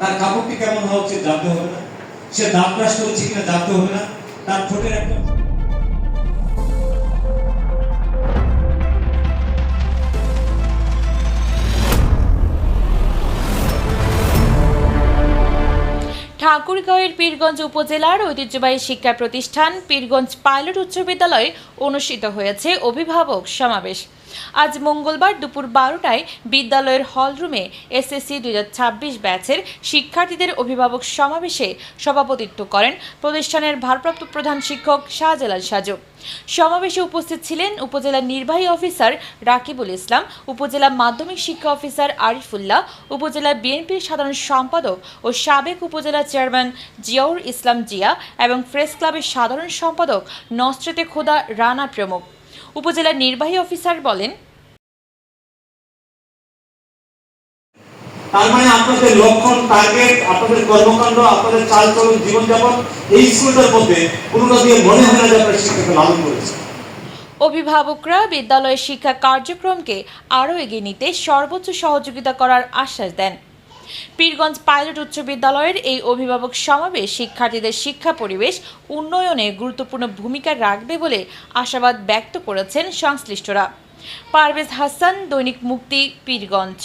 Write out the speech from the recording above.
তার কাপড়টি কেমন হওয়া উচিত জানতে হবে না। সে দাঁত ব্রাশ করেছে কিনা জানতে হবে না। তার ঠোঁটের একটা ঠাকুরগাঁওয়ের পীরগঞ্জ উপজেলার ঐতিহ্যবাহী শিক্ষা প্রতিষ্ঠান পীরগঞ্জ পাইলট উচ্চ বিদ্যালয়ে অনুষ্ঠিত হয়েছে। অভিভাবক সমাবেশ। আজ মঙ্গলবার দুপুর বারোটায় বিদ্যালয়ের হলরুমে এসএসসি দুই হাজার ছাব্বিশ ব্যাচের শিক্ষার্থীদের অভিভাবক সমাবেশে সভাপতিত্ব করেন প্রতিষ্ঠানের ভারপ্রাপ্ত প্রধান শিক্ষক শাহজালাল সাজু। সমাবেশে উপস্থিত ছিলেন উপজেলা নির্বাহী অফিসার রাকিবুল ইসলাম, উপজেলা মাধ্যমিক শিক্ষা অফিসার আরিফুল্লাহ, উপজেলা বিএনপির সাধারণ সম্পাদক ও সাবেক উপজেলা চেয়ারম্যান জিয়াউর ইসলাম জিয়া এবং প্রেস ক্লাবের সাধারণ সম্পাদক নসরেতে খোদা রানা প্রমুখ। উপজেলা নির্বাহী অফিসার বলেন তার মানে আপনাদের লক্ষণ টার্গেট আপনাদের কর্মকাণ্ড আপনাদের চালচলন জীবনযাপন এই স্কুলটার মধ্যে কোনোটা দিয়ে মনে হয় না যে আপনার শিক্ষাকে লালন করেছে। অভিভাবকরা বিদ্যালয়ের শিক্ষা কার্যক্রমকে আরও এগিয়ে নিতে সর্বোচ্চ সহযোগিতা করার আশ্বাস দেন। পীরগঞ্জ পাইলট উচ্চ বিদ্যালয়ের এই অভিভাবক সমাবেশ শিক্ষার্থীদের শিক্ষা পরিবেশ উন্নয়নে গুরুত্বপূর্ণ ভূমিকা রাখবে বলে আশাবাদ ব্যক্ত করেছেন সংশ্লিষ্টরা। পারভেজ হাসান, দৈনিক মুক্তি, পীরগঞ্জ।